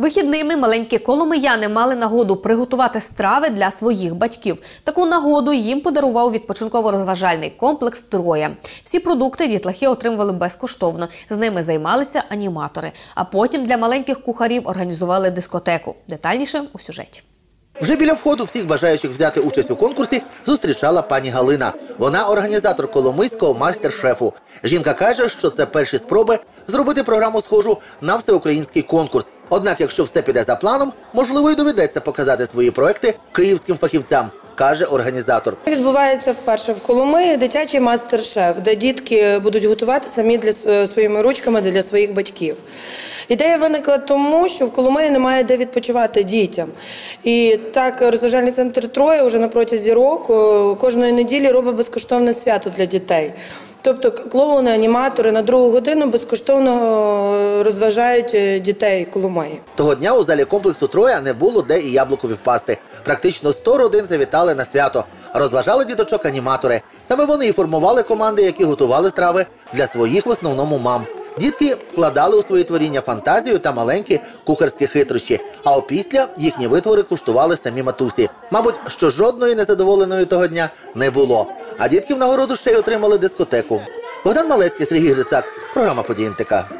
Вихідними маленькі коломияни мали нагоду приготувати страви для своїх батьків. Таку нагоду їм подарував відпочинково-розважальний комплекс Троя. Всі продукти дітлахи отримували безкоштовно. З ними займалися аніматори. А потім для маленьких кухарів організували дискотеку. Детальніше у сюжеті. Вже біля входу всіх бажаючих взяти участь у конкурсі зустрічала пані Галина. Вона організатор Коломийського майстер-шефу. Жінка каже, що це перші спроби зробити програму схожу на всеукраїнський конкурс. Однак, якщо все піде за планом, можливо, й доведеться показати свої проекти київським фахівцям, каже організатор. Відбувається вперше в Коломиї дитячий мастер-шеф, де дітки будуть готувати самі для своїми ручками для своїх батьків. Ідея виникла тому, що в Коломиї немає де відпочивати дітям. І так розважальний центр Троє вже на протязі року кожної неділі робить безкоштовне свято для дітей. Тобто клоуни, аніматори на другу годину безкоштовно е, розважають е, дітей Коломиї. Того дня у залі комплексу Троя не було де і яблукові впасти. Практично 100 родин завітали на свято. Розважали діточок аніматори. Саме вони і формували команди, які готували страви для своїх в основному мам. Дітки вкладали у свої творіння фантазію та маленькі кухарські хитрощі. А опісля їхні витвори куштували самі матусі. Мабуть, що жодної незадоволеної того дня не було. А дітки в нагороду ще й отримали дискотеку. Богдан Малецький, Сергій Грицак. Програма «Події НТК».